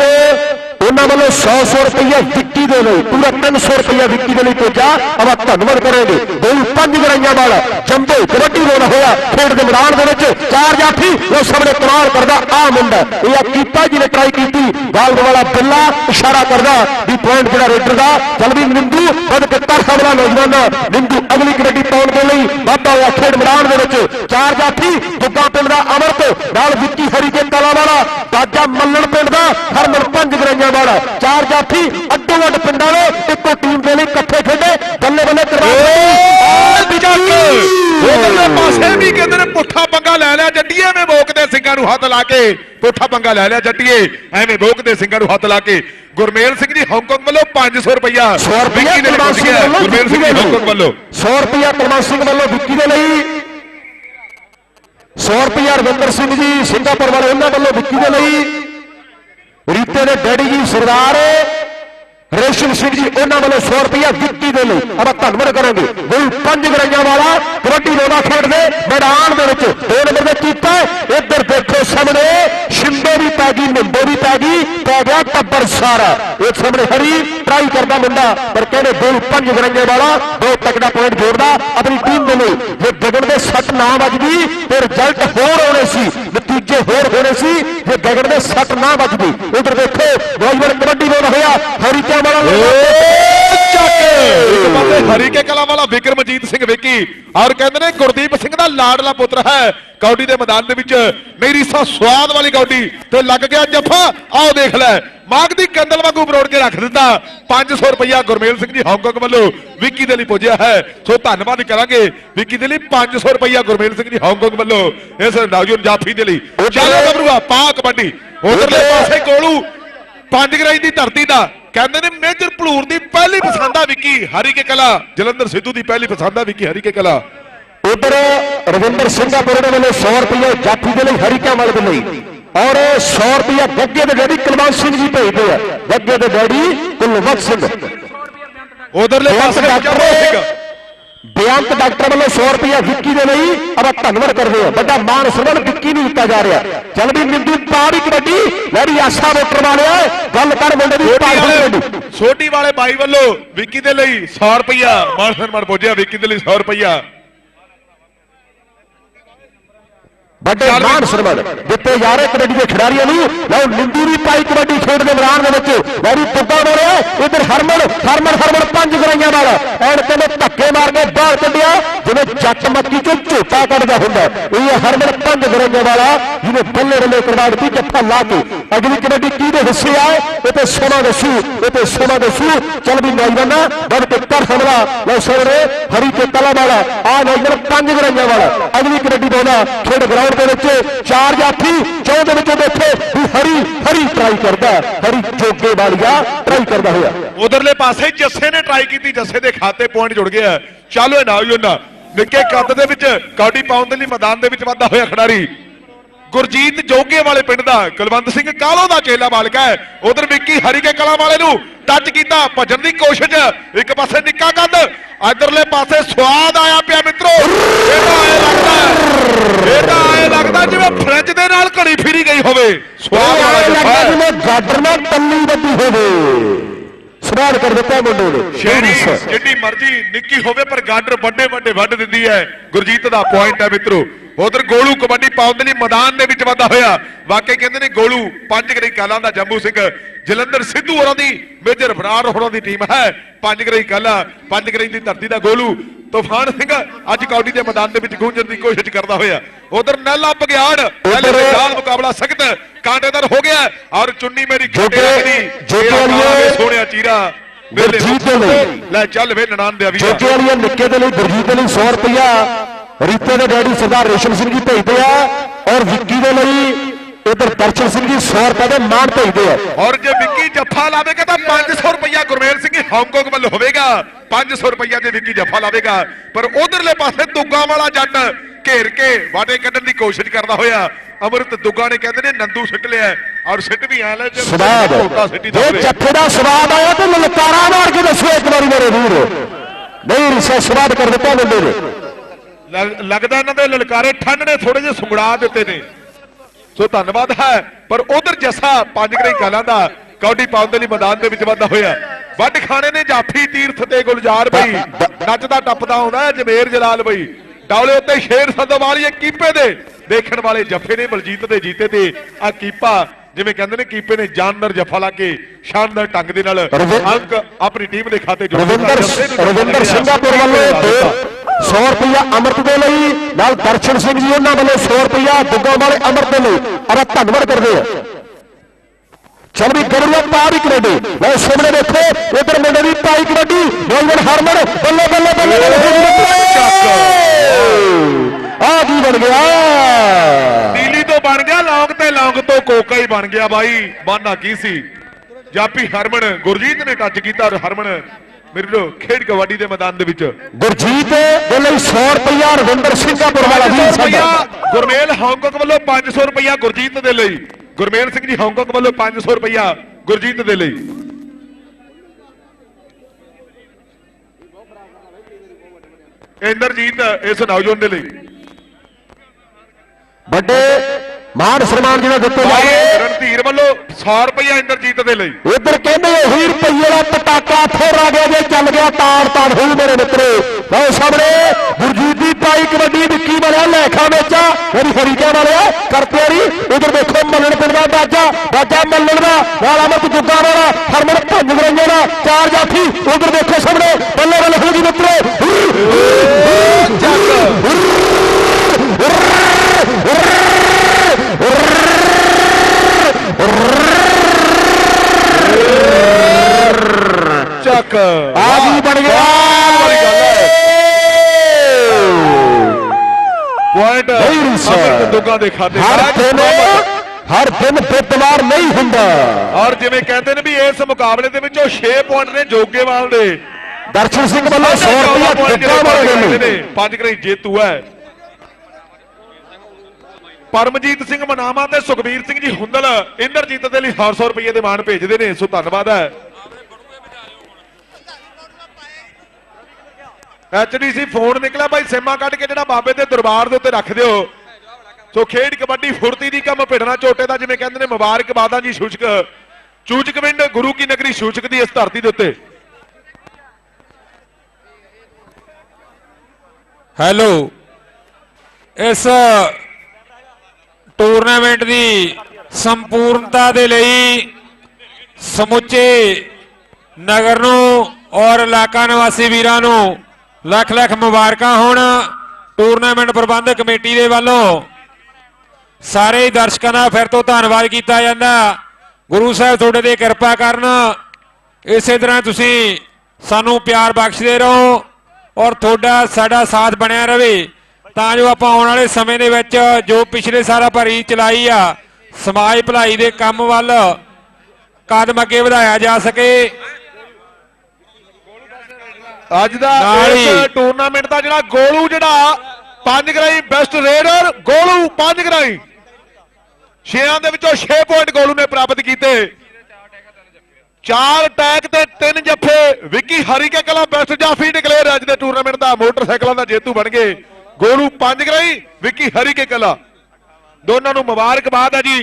ਉਹਨਾਂ ਵੱਲੋਂ 100 100 ਰੁਪਇਆ ਵਿੱਕੀ ਦੇ ਲਈ, ਪੂਰਾ 300 ਰੁਪਇਆ ਵਿੱਕੀ ਦੇ ਲਈ ਭੇਜਿਆ। ਆਪਾਂ ਧੰਨਵਾਦ ਕਰਾਂਗੇ। ਦੋ ਪੰਜ ਗਰਾਈਆਂ ਵਾਲ ਜੰਬੇ ਕਬੱਡੀ ਰੋਲ ਹੋਇਆ, ਖੇਡ ਦੇ ਮੈਦਾਨ ਦੇ ਵਿੱਚ, ਚਾਰ ਜਾਫੀ ਉਹ ਸਾਹਮਣੇ ਕਮਾਲ ਕਰਦਾ ਆ ਮੁੰਡਾ ਇਹ ਆ ਕੀਤਾ, ਜਿਹਨੇ ਟਰਾਈ ਕੀਤੀ ਬਾਲ ਵਾਲਾ ਬਿੱਲਾ, ਇਸ਼ਾਰਾ ਕਰਦਾ, ਵੀ ਪੁਆਇੰਟ ਜਿਹੜਾ ਰੇਡਰ ਦਾ ਚੱਲ ਵੀ ਨਿੰਦੂ, ਵੱਧ ਕੇ ਤਰ ਹਮਲਾ ਨੌਜਵਾਨ। ਨਿੰਦੂ ਅਗਲੀ ਕਬੱਡੀ ਪਾਉਣ ਦੇ ਲਈ ਵਾਧਾ ਹੋਇਆ ਖੇਡ ਮੈਦਾਨ ਦੇ ਵਿੱਚ। ਚਾਰ ਜਾਫੀ ਦੁੱਗਾ ਪਿੰਡ ਦਾ ਅਮਰਤ ਨਾਲ ਵਿੱਕੀ ਹਰੀ ਕੇ ਤਲਾ ਵਾਲਾ ਬਾਜਾ ਮੱਲਣ ਪਿੰਡ ਦਾ ਹਰਮਨ ਪੰਜ ਗਰਾਈਆਂ ਵਾਲਾ ਚਾਰ ਜਾਫੀ ਅੱਡੋ ਅੱਡ ਪਿੰਡਾਂ ਦੇ ਇੱਕੋ ਟੀਮ ਦੇ ਲਈ ਇਕੱਠੇ ਖੇਡੇ ਬੱਲੇ ਬੱਲੇ ਓਏ ਚੱਕ ਉਧਰਲੇ ਕਰਵਾ ਪਾਸੇ ਵੀ ਕਹਿੰਦੇ ਨੇ ਪੁੱਠਾ ਪੰਗਾ ਲੈ ਲਿਆ ਜੱਟੀਏ ਐਵੇਂ ਭੋਕਦੇ ਸਿੰਘਾਂ ਕੇ ਪੁੱਠਾ ਪੰਗਾ ਲੈ ਲਿਆ ਜੱਟੀਏ। ਐਵੇਂ ਭੋਕਦੇ ਸਿੰਘਾਂ ਨੂੰ ਹੱਥ ਲਾ ਕੇ। ਗੁਰਮੇਲ ਸਿੰਘ ਜੀ ਹਾਂਗਕਾਂਗ ਵੱਲੋਂ 500 ਰੁਪਇਆ 100 ਰੁਪਇਆ ਗੁਰਮੇਲ ਸਿੰਘ ਜੀ ਹਾਂਗਕਾਂਗ ਵੱਲੋਂ। 100 ਰੁਪਇਆ ਕੁਲਵੰਤ ਸਿੰਘ ਵੱਲੋਂ ਵਿੱਕੀ ਦੇ ਲਈ। 100 ਰੁਪਇਆ ਰਵਿੰਦਰ ਸਿੰਘ ਜੀ ਸਿੰਗਾਪੁਰ ਵਾਲੇ ਉਹਨਾਂ ਵੱਲੋਂ ਵਿੱਕੀ ਦੇ ਲਈ। ਰੀਤੇ ਦੇ ਡੈਡੀ ਜੀ ਸਰਦਾਰ ਰੇਸ਼ਮ ਸਿੰਘ ਜੀ, ਉਹਨਾਂ ਵੱਲੋਂ 100 ਰੁਪਇਆ ਵਿੱਕੀ ਦੇ ਲਈ ਆਪਾਂ ਧੰਨਵਾਦ ਕਰਾਂਗੇ। ਗੋਲ ਪੰਜ ਗਰਾਈਆਂ ਵਾਲਾ ਕਬੱਡੀ ਰੋਦਾ ਖੇਡਦੇ, ਮੈਦਾਨ ਦੇ ਵਿੱਚ ਦੋ ਨੰਬਰ ਦੇ ਕੀਤਾ ਇੱਧਰ ਦੇਖੋ ਸਾਹਮਣੇ, ਸ਼ਿੰਦੇ ਵੀ ਪੈ ਗਈ ਨਿੰਬੋ ਵੀ ਪੈ ਗਈ, ਪੈ ਗਿਆ ਟੱਬਰ ਸਾਰਾ। ਇਹ ਸਾਹਮਣੇ ਹਰੀ ਟਰਾਈ ਕਰਦਾ ਮੁੰਡਾ, ਪਰ ਕਹਿੰਦੇ ਗੋਲ ਪੰਜ ਗਰਾਈਆਂ ਵਾਲਾ ਦੋ ਤਕੜਾ ਪੁਆਇੰਟ ਜੋੜਦਾ, ਆਪਣੀ ਟੀਮ ਦੇ ਲਈ। ਜੇ ਗਗਨ ਦੇ ਸੱਟ ਨਾ ਵੱਜਦੀ, ਤੇ ਰਿਜ਼ਲਟ ਹੋਰ ਹੋਣੇ ਸੀ, ਨਤੀਜੇ ਹੋਰ ਹੋਣੇ ਸੀ, ਜੇ ਗਗਨ ਦੇ ਸੱਟ ਨਾ ਵੱਜਦੀ ਉਧਰ ਦੇਖੋ ਨੌਜਵਾਨ ਕਬੱਡੀ ਰੋਡ ਹੋਇਆ ਹਰੀ ਕਿਆ ਵਾਲਾ ਚੱਕ ਇੱਕ ਪਾਸੇ ਹਰੀ ਕੇ ਕਲਾ ਵਾਲਾ ਵਿਕਰਮਜੀਤ ਸਿੰਘ ਵਿੱਕੀ ਔਰ ਕਹਿੰਦੇ ਨੇ ਗੁਰਦੀਪ ਸਿੰਘ ਦਾ ਲਾਡਲਾ ਪੁੱਤਰ ਹੈ ਕੌਡੀ ਦੇ ਮੈਦਾਨ ਦੇ ਵਿੱਚ। ਮੇਰੀ ਸਾ ਸਵਾਦ ਵਾਲੀ ਕੌਡੀ ਤੇ ਲੱਗ ਗਿਆ ਜੱਫਾ। ਆਓ ਦੇਖ ਲੈ ਮਾਗ ਦੀ ਕੰਦਲ ਵਾਂਗੂ ਬਰੋੜ ਕੇ ਰੱਖ ਦਿੱਤਾ। 500 ਰੁਪਇਆ ਗੁਰਮੇਲ ਸਿੰਘ ਜੀ ਹਾਂਗਕਾਂਗ ਵੱਲੋਂ ਵਿੱਕੀ ਦੇ ਲਈ ਪੁੱਜਿਆ ਹੈ। ਸੋ ਧੰਨਵਾਦ ਕਰਾਂਗੇ ਵਿੱਕੀ ਦੇ ਲਈ 500 ਰੁਪਇਆ ਗੁਰਮੇਲ ਸਿੰਘ ਜੀ ਹਾਂਗਕਾਂਗ ਵੱਲੋਂ ਇਸ ਨੌਜਵਾਨ ਜਾਫੀ ਦੇ ਲਈ। ਚਲੋ ਗੱਭਰੂਆ ਪਾ ਕਬੱਡੀ ਉਧਰਲੇ ਪਾਸੇ ਕੋਲੂ। ਪੰਜ ਗਰਾਈ ਦੀ ਧਰਤੀ ਦਾ। ਕਹਿੰਦੇ ਨੇ ਮੇਜਰ ਭਲੂਰ ਦੀ ਪਹਿਲੀ ਪਸੰਦ ਵਿੱਕੀ ਹਰੀ ਕੇ ਕਲਾ। ਜਲੰਧਰ ਸਿੱਧੂ ਦੀ ਪਹਿਲੀ ਪਸੰਦ ਵਿੱਕੀ ਹਰੀ ਕੇ ਕਲਾ। ਉਧਰ ਰਵਿੰਦਰ ਸਿੰਘਾਪੁਰ ਦੇ ਵੱਲੋਂ 100 ਰੁਪਏ ਜਾਫੀ ਦੇ ਲਈ ਹਰੀਕਾ ਵਾਲੇ ਦੇ ਲਈ। ਔਰ 100 ਰੁਪਏ ਗੱਗੇ ਦੇ ਡੈਡੀ ਕੁਲਵੰਤ ਸਿੰਘ ਜੀ ਭੇਜਦੇ ਆ। ਗੱਗੇ ਦੇ ਡੈਡੀ ਕੁਲਵੰਤ ਸਿੰਘ। ਉਧਰਲੇ ਪਾਸੇ ਡਾਕਟਰ ਬੇਅੰਤ ਡਾਕਟਰ ਵੱਲੋਂ 100 ਰੁਪਏ ਵਿੱਕੀ ਦੇ ਲਈ। ਆਪਾਂ ਧੰਨਵਾਦ ਕਰਦੇ ਹਾਂ। ਵੱਡਾ ਮਾਨ ਸਨਮਾਨ ਵਿੱਕੀ ਨੂੰ ਦਿੱਤਾ ਜਾ ਰਿਹਾ। ਚੱਲ ਵੀ ਨਿੰਦੂ ਪਾੜੀ ਕਬੱਡੀ। ਲੈ ਵੀ ਆਸਾ ਵੋਟਰ ਵਾਲਿਆ ਗੱਲ ਕਰ ਮੁੰਡੇ ਦੀ ਵਾਲੇ ਕਬੱਡੀ। ਸੋਢੀ ਵਾਲੇ ਬਾਈ ਵੱਲੋਂ ਵਿੱਕੀ ਦੇ ਲਈ 100 ਰੁਪਇਆ ਮਾਨ ਸਨਮਾਨ ਪੁੱਜਿਆ ਵਿੱਕੀ ਦੇ ਲਈ 100 ਰੁਪਇਆ ਵੱਡੇ ਵੀ- ਮਾਨ ਸਨਮਾਨ ਦਿੱਤੇ ਜਾ ਰਹੇ ਕਬੱਡੀ ਦੇ ਖਿਡਾਰੀਆਂ ਨੂੰ। ਲਓ ਨਿੰਦੂ ਦੀ ਪਾਈ ਕਬੱਡੀ ਖੇਡ ਦੇ ਮੈਦਾਨ ਦੇ ਵਿੱਚ। ਲੈਰੀ ਪੁੱਗਾ ਮਾਰਿਆ ਇਧਰ ਹਰਮਨ ਹਰਮਨ ਹਰਮਨ ਪੰਜ ਗਰਾਈਆਂ ਨਾਲ ਐਨ ਕਹਿੰਦੇ ਧੱਕੇ ਮਾਰ ਕੇ ਬਾਹਰ ਕੱਢਿਆ ਜਿਵੇਂ ਜੱਟ ਮੱਕੀ ਚੋਂ ਝੋਟਾ ਕੱਢਦਾ ਹੁੰਦਾ ਇਹ ਹਰਮਨ ਪੰਜ ਗਰਾਈਆਂ ਵਾਲਾ ਜਿਹਨੇ ਬੱਲੇ ਬੱਲੇ ਕਰਵਾ ਦਿੱਤੀ ਜੱਫਾ ਲਾ ਕੇ ਅਗਲੀ ਕਬੱਡੀ ਕਿਹਦੇ ਹਿੱਸੇ ਆ ਇਹ ਤੇ ਸੋਨਾ ਦੱਸੂ ਇਹ ਤੇ ਸੋਨਾ ਦੱਸੂ ਚੱਲ ਵੀ ਨੌਜਵਾਨਾ ਵੱਧ ਕੇ ਕਰ ਹਮਲਾ ਲਓ ਸੋਰੇ ਹਰੀ ਤੇ ਤਲਾ ਵਾਲਾ ਆ ਨੌਜਵਾਨ ਪੰਜ ਗਰਾਈਆਂ ਵਾਲਾ ਅਗਲੀ ਕਬੱਡੀ ਪਾਉਂਦਾ ਖੇਡ ਗਰਾਊਂਡ ਦੇ ਵਿੱਚ ਚਾਰ ਜਾਫੀ ਚੌਂ ਦੇ ਵਿੱਚੋਂ ਦੇਖੋ ਵੀ ਹਰੀ ਹਰੀ ਟਰਾਈ ਕਰਦਾ ਹਰੀ ਜੋਗੇ ਵਾਲੀਆ ਟਰਾਈ ਕਰਦਾ ਹੋਇਆ ਉਧਰਲੇ ਪਾਸੇ ਜੱਸੇ ਨੇ ਟਰਾਈ ਕੀਤੀ ਜੱਸੇ ਦੇ ਖਾਤੇ ਪੁਆਇੰਟ ਜੁੜ ਗਿਆ ਚੱਲ ਓਏ ਨਾ ਓਏ ਨਾ ਨਿੱਕੇ ਕੱਦ ਦੇ ਵਿੱਚ ਕੌਡੀ ਪਾਉਣ ਦੇ ਲਈ ਮੈਦਾਨ ਦੇ ਵਿੱਚ ਵਾਧਾ ਹੋਇਆ ਖਿਡਾਰੀ। ਗੁਰਜੀਤ ਜੋਗੇ ਵਾਲੇ ਪਿੰਡ ਦਾ ਕੁਲਵੰਤ ਸਿੰਘ ਕਾਲੋ ਦਾ ਚੇਲਾ ਬਾਲਕਾ ਹੈ। ਉਧਰ ਵਿੱਕੀ ਹਰੀਕੇ ਕਲਾ ਵਾਲੇ ਨੂੰ ਟੱਚ ਕੀਤਾ ਭੱਜਣ ਦੀ ਕੋਸ਼ਿਸ਼ ਇੱਕ ਪਾਸੇ ਨਿੱਕਾ ਕੱਦ ਇਧਰਲੇ ਪਾਸੇ ਸਵਾਦ ਆਇਆ ਪਿਆ ਮਿੱਤਰੋ। ਇਹ ਤਾਂ ਐ ਲੱਗਦਾ ਹੈ- ਇਹ ਤਾਂ ਐ ਲੱਗਦਾ ਜਿਵੇਂ ਫ੍ਰਿਜ ਦੇ ਨਾਲ ਘੜੀ ਫਿਰੀ ਗਈ ਹੋਵੇ। ਸਵਾਦ ਲੱਗਦਾ ਹੈ। ਜਿਵੇਂ ਗਾਡਰ ਨਾਲ ਤੰਨੀ ਵੱਡੀ ਹੋਵੇ। ਸਵਾਲ ਕਰ ਦਿੱਤਾ ਮੁੰਡੇ ਨੇ। ਸ਼ੇਰੀ ਜਿੱਡੀ ਮਰਜ਼ੀ ਨਿੱਕੀ ਹੋਵੇ ਪਰ ਗਾਡਰ ਵੱਡੇ ਵੱਡੇ ਵੱਢ ਦਿੰਦੀ ਹੈ। ਗੁਰਜੀਤ ਦਾ ਪੁਆਇੰਟ ਹੈ ਮਿੱਤਰੋ। ਉਧਰ ਗੋਲੂ ਕਬੱਡੀ ਪਾਉਣ ਦੇ ਲਈ ਮੈਦਾਨ ਦੇ ਵਿੱਚ ਵਾਧਾ ਹੋਇਆ। ਵਾਕਈ ਕਹਿੰਦੇ ਨੇ ਗੋਲੂ ਪੰਜ ਗਰੀ ਕਾਲਾਂ ਦਾ ਜੰਬੂ ਸਿੰਘ। ਜਲੰਧਰ ਸਿੱਧੂ ਹੋਰਾਂ ਦੀ ਮੇਜਰ ਬਰਾੜ ਹੋਰਾਂ ਦੀ ਟੀਮ ਹੈ। ਪੰਜ ਗਰੀ ਕਾਲਾ ਪੰਜ ਗਰੀ ਦੀ ਧਰਤੀ ਦਾ ਗੋਲੂ। ਤੂਫਾਨ ਸਿੰਘ ਅੱਜ ਕੌਡੀ ਦੇ ਮੈਦਾਨ ਦੇ ਵਿੱਚ ਗੂੰਜਣ ਦੀ ਕੋਸ਼ਿਸ਼ ਕਰਦਾ ਹੋਇਆ। ਉਧਰ ਨੈਲਾ ਬਗਿਆੜ। ਨਾਲ ਮੁਕਾਬਲਾ ਸਖਤ ਕਾਂਟੇਦਾਰ ਹੋ ਗਿਆ। ਔਰ ਚੁੰਨੀ ਮੇਰੀ ਖੱਟੇ ਲੱਗਦੀ ਵਾਲੀਏ, ਆਵੇ ਸੋਹਣਿਆ ਚੀਰਾ ਵੇਲੇ। ਲੈ ਚੱਲ ਵੇ ਨਨਾਨ ਦੇ ਅਵੀਆ। ਚੋਕੇ ਵਾਲੀਆਂ ਨਿੱਕੇ ਦੇ ਲਈ ਗੁਰਜੀਤ ਦੇ ਲਈ 100 ਰੁਪਇਆ ਰੀਤੇ ਦੇ ਡੈਡੀ ਸਰਦਾਰ ਰੇਸ਼ਮ ਸਿੰਘ ਜੀ ਭੇਜਦੇ ਆ ਔਰ ਵਿੱਕੀ ਦੇ ਲਈ ਇਧਰ ਦਰਸ਼ਨ ਸਿੰਘ ਜੀ 100 ਰੁਪਏ ਦੇ ਮਾਨ ਭੇਜਦੇ ਆ। ਔਰ ਜੇ ਵਿੱਕੀ ਜੱਫਾ ਲਾਵੇਗਾ ਤਾਂ 500 ਰੁਪਇਆ ਗੁਰਮੇਲ ਸਿੰਘ ਹਾਂਗਕਾਂਗ ਵੱਲ ਹੋਵੇਗਾ। 500 ਰੁਪਇਆ ਜੇ ਵਿੱਕੀ ਜੱਫਾ ਲਾਵੇਗਾ। ਪਰ ਉਧਰਲੇ ਪਾਸੇ ਦੁੱਗਾ ਵਾਲਾ ਜੱਟ ਘੇਰ ਕੇ ਵਾਟੇ ਕੱਢਣ ਦੀ ਕੋਸ਼ਿਸ਼ ਕਰਦਾ ਹੋਇਆ। ਅਮਰਤ ਦੁੱਗਾ ਨੇ ਕਹਿੰਦੇ ਨੇ ਨੰਦੂ ਸਿੱਟ ਲਿਆ। ਔਰ ਸਿੱਟ ਵੀ ਆ ਲੈ ਜੇ ਸਵਾਦ ਜਾਵੇ ਜੱਫੇ ਦਾ ਸਵਾਦ ਆਇਆ ਤੇ ਲਲਕਾਰਾ ਮਾਰ ਕੇ ਦੱਸੋ ਇੱਕ ਵਾਰੀ ਮੇਰੇ ਵੀਰ। ਨਹੀਂ ਰਿਸ਼ਾ ਸਵਾਦ ਕਰ ਦਿੱਤਾ ਬੰਦੇ ਨੇ। ਲੱਗ- ਲੱਗਦਾ ਇਹਨਾਂ ਦੇ ਲਲਕਾਰੇ ਠੰਡ ਨੇ ਥੋੜੇ ਜਿਹੇ ਸੁੰਗੜਾ ਦਿੱਤੇ ਨੇ। ਸੋ ਧੰਨਵਾਦ ਹੈ ਪਰ ਉਧਰ ਜੱਸਾ ਪੰਜ ਗ੍ਰਹਿ ਕਾਲਾਂ ਦਾ ਕੌਡੀ ਪਾਉਣ ਦੇ ਲਈ ਮੈਦਾਨ ਦੇ ਵਿੱਚ ਵਾਧਾ ਹੋਇਆ। ਵੱਡ ਖਾਣੇ ਨੇ ਜਾਫੀ ਤੀਰਥ ਤੇ ਗੁਲਜ਼ਾਰ ਬਈ। ਨੱਚਦਾ ਟੱਪਦਾ ਆਉਂਦਾ ਹੈ ਜਮੇਰ ਜਲਾਲ ਬਈ। ਡੌਲੇ ਉੱਤੇ ਸ਼ੇਰ ਸਦੋਵਾਲੀਏ ਕੀਪੇ ਦੇ। ਦੇਖਣ ਵਾਲੇ ਜੱਫੇ ਨੇ ਬਲਜੀਤ ਦੇ ਜੀਤੇ ਤੇ। ਆ ਕੀਪਾ ਜਿਵੇਂ ਕਹਿੰਦੇ ਨੇ ਕੀਪੇ ਨੇ ਜਾਨਦਾਰ ਜੱਫਾ ਲਾ ਕੇ ਸ਼ਾਨਦਾਰ ਢੰਗ ਦੇ ਨਾਲ ਅੰਕ ਆਪਣੀ ਟੀਮ ਦੇ ਖਾਤੇ ਜੋੜ। ਰਵਿੰਦਰ ਰਵਿੰਦਰ ਸਿੰਘਾਪੁਰ ਵੱਲੋਂ ਦੋ 100 ਰੁਪਇਆ ਅਮਰਤ ਦੇ ਲਈ ਨਾਲ ਦਰਸ਼ਨ ਸਿੰਘ ਜੀ ਉਹਨਾਂ ਵੱਲੋਂ 100 ਰੁਪਇਆ ਦੁੱਗਾ ਵਾਲੇ ਅਮਰਤ ਦੇ ਲਈ ਅਰਾ ਧੰਨਵਾਦ ਕਰਦੇ ਆ ਚਲ ਵੀ ਗੜੂਆ ਪਾ ਵੀ ਕਬੱਡੀ ਲਓ ਸਾਹਮਣੇ ਦੇਖੋ ਇਧਰ ਮੁੰਡੇ ਦੀ ਪਾਈ ਕਬੱਡੀ ਨੌਜਵਾਨ ਹਰਮਨ ਬੱਲੇ ਬੱਲੇ ਬੱਲੇ ਆ ਕੀ ਬਣ ਗਿਆ। ਨੀਲੀ ਤੋਂ ਬਣ ਗਿਆ ਲੌਂਗ ਤੇ ਲੌਂਗ ਤੋਂ ਕੋਕਾ ਹੀ ਬਣ ਗਿਆ ਬਾਈ। ਬਾਨਾ ਕੀ ਸੀ? ਜਾਪੀ ਹਰਮਨ ਗੁਰਜੀਤ ਨੇ ਟੱਚ ਕੀਤਾ ਔਰ ਹਰਮਨ ਮੇਰੇ ਲੋ ਖੇਡ ਕਬੱਡੀ ਦੇ ਮੈਦਾਨ ਦੇ ਵਿੱਚ। ਗੁਰਜੀਤ ਦੇ ਲਈ 100 ਰੁਪਇਆ ਰਵਿੰਦਰ ਸਿੰਘਾਪੁਰ ਵਾਲਾ 500 ਵੀਰ ਸਾਡਾ ਗੁਰਮੇਲ ਹਾਂਗਕਾਂਗ ਵੱਲੋਂ 500 ਰੁਪਇਆ ਗੁਰਜੀਤ ਦੇ ਲਈ। ਗੁਰਮੇਲ ਸਿੰਘ ਜੀ ਹਾਂਗਕਾਂਗ ਵੱਲੋਂ 500 ਰੁਪਇਆ ਗੁਰਜੀਤ ਦੇ ਲਈ। ਇੰਦਰਜੀਤ ਇਸ ਨੌਜਵਾਨ ਦੇ ਲਈ। ਵੱਡੇ ਮਾਨ ਸਨਮਾਨ ਜਿਹੜਾ ਦਿੱਤੇ ਜਾਏ ਰਣਧੀਰ ਵੱਲੋਂ 100 ਰੁਪਇਆ ਇੰਦਰਜੀਤ ਦੇ ਲਈ। ਉਧਰ ਕਹਿੰਦੇ ਉਹੀ ਰੁਪਈਏ ਦਾ ਪਟਾਕਾ ਫੇਰ ਆ ਗਿਆ ਜੇ ਚੱਲ ਗਿਆ ਤਾੜ ਤਾੜ। ਹੋਈ ਮੇਰੇ ਮਿੱਤਰੋ ਲਓ ਸਾਹਮਣੇ ਗੁਰਜੀਤ ਦੀ ਪਾਈ ਕਬੱਡੀ ਵਿੱਕੀ ਵਾਲਿਆ ਲੈਖਾ ਵਿੱਚ ਮੇਰੀ ਹਰੀਕਾ ਵਾਲਿਆ ਕਰ ਤਿਆਰੀ ਉਧਰ ਦੇਖੋ ਮੱਲਣ ਪਿੰਡ ਦਾ ਬਾਜਾ ਬਾਜਾ ਮੱਲਣ ਦਾ ਨਾਲ ਅਮਰਤ ਜੁੱਗਾ ਵਾਲਾ ਹਰਮਨ ਭੰਜ ਗਰੰਜੇ ਦਾ ਚਾਰ ਜਾਫੀ। ਉਧਰ ਦੇਖੋ ਸਾਹਮਣੇ ਬੱਲੇ ਬੱਲੇ ਹੋ ਗਈ ਮਿੱਤਰੋ ਦੁੱਗਾ ਦੇ ਖਾਤੇ ਹਰ ਦਿਨ ਹਰ ਦਿਨ ਬਿੱਤਵਾਰ ਨਹੀਂ ਹੁੰਦਾ। ਔਰ ਜਿਵੇਂ ਕਹਿੰਦੇ ਨੇ ਵੀ ਇਸ ਮੁਕਾਬਲੇ ਦੇ ਵਿੱਚੋਂ 6 ਪੁਆਇੰਟ ਨੇ ਜੋਗੇਵਾਲ ਦੇ। ਦਰਸ਼ਨ ਸਿੰਘ ਵੱਲੋਂ 100 ਰੁਪਇਆ ਦਿੱਤਾ ਵਾਲੇ ਨੇ। ਨੇ ਪੰਜ ਗ੍ਰਹਿ ਜੇਤੂ ਹੈ। ਪਰਮਜੀਤ ਸਿੰਘ ਮਨਾਮਾ ਤੇ ਸੁਖਬੀਰ ਸਿੰਘ ਜੀ ਹੁੰਦਲ ਇੰਦਰਜੀਤ ਦੇ ਲਈ 100 ਰੁਪਏ ਦੇ ਮਾਨ ਭੇਜਦੇ ਨੇ ਸੋ ਧੰਨਵਾਦ ਹੈ। ਐਚਡੀਸੀ ਫੋਨ ਨਿਕਲਿਆ ਭਾਈ ਸਿਮਾਂ ਕੱਢ ਕੇ ਜਿਹੜਾ ਬਾਬੇ ਦੇ ਦਰਬਾਰ ਦੇ ਉੱਤੇ ਰੱਖ ਦਿਓ। ਸੋ ਖੇਡ ਕਬੱਡੀ ਫੁਰਤੀ ਦੀ ਕੰਮ ਭਿੜਨਾ ਝੋਟੇ ਦਾ, ਜਿਵੇਂ ਕਹਿੰਦੇ ਨੇ ਮੁਬਾਰਕਬਾਦਾਂ ਜੀ ਸ਼ੂਚਕ। ਚੂਚਕਵਿੰਡ ਗੁਰੂ ਕੀ ਨਗਰੀ ਸ਼ੂਚਕ ਦੀ ਇਸ ਧਰਤੀ ਦੇ ਉੱਤੇ। ਹੈਲੋ, ਇਸ ਟੂਰਨਾਮੈਂਟ ਦੀ ਸੰਪੂਰਨਤਾ ਦੇ ਲਈ ਸਮੁੱਚੇ ਨਗਰ ਨੂੰ ਔਰ ਇਲਾਕਾ ਨਿਵਾਸੀ ਵੀਰਾਂ ਨੂੰ ਲੱਖ ਲੱਖ ਮੁਬਾਰਕਾਂ ਹੋਣ। ਟੂਰਨਾਮੈਂਟ ਪ੍ਰਬੰਧਕ ਕਮੇਟੀ ਦੇ ਵੱਲੋਂ ਸਾਰੇ ਦਰਸ਼ਕਾਂ ਦਾ ਫਿਰ ਤੋਂ ਧੰਨਵਾਦ ਕੀਤਾ ਜਾਂਦਾ। ਗੁਰੂ ਸਾਹਿਬ ਤੁਹਾਡੇ ਤੇ ਕਿਰਪਾ ਕਰਨ। ਇਸੇ ਤਰ੍ਹਾਂ ਤੁਸੀਂ ਸਾਨੂੰ ਪਿਆਰ ਬਖਸ਼ਦੇ ਰਹੋ ਔਰ ਤੁਹਾਡਾ ਸਾਡਾ ਸਾਥ ਬਣਿਆ ਰਵੇ ਤਾਂ ਜੋ ਆਪਾਂ ਆਉਣ ਵਾਲੇ ਸਮੇਂ ਦੇ ਵਿੱਚ ਜੋ ਪਿਛਲੇ ਆਪਾਂ ਰੀਤ ਚਲਾਈ ਆ ਸਮਾਜ ਭਲਾਈ ਦੇ ਕੰਮ ਵੱਲ ਕਦਮ ਅੱਗੇ ਵਧਾਇਆ ਜਾ ਸਕੇ। ਅੱਜ ਦਾ ਇਸ ਟੂਰਨਾਮੈਂਟ ਦਾ ਜਿਹੜਾ ਗੋਲੂ ਜਿਹੜਾ ਪੰਜ ਗਰਾਈ ਬੈਸਟ ਰੇਡਰ ਗੋਲੂ ਪੰਜ ਗਰਾਈ। ਛੇਆਂ ਦੇ ਵਿੱਚੋਂ 6 ਪੁਆਇੰਟ ਗੋਲੂ ਨੇ ਪ੍ਰਾਪਤ ਕੀਤੇ। ਚਾਰ ਟੈਗ ਤੇ ਤਿੰਨ ਜੱਫੇ। ਵਿੱਕੀ ਹਰੀਕੇ ਕਲਾ ਬੈਸਟ ਜਾਫੀ ਡਿਕਲੇਅਰ ਅੱਜ ਦੇ ਟੂਰਨਾਮੈਂਟ ਦਾ ਮੋਟਰਸਾਈਕਲਾਂ ਦਾ ਜੇਤੂ ਬਣ ਗਏ। ਗੋਲੂ ਪੰਜ ਗਰਾਈ ਵਿੱਕੀ ਹਰੀਕੇ ਕਲਾ ਦੋਨਾਂ ਨੂੰ ਮੁਬਾਰਕਬਾਦ ਹੈ ਜੀ।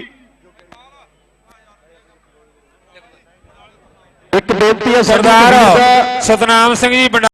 ਇੱਕ ਬੇਨਤੀ ਹੈ ਸਰਦਾਰ। ਸਤਨਾਮ ਸਿੰਘ ਜੀ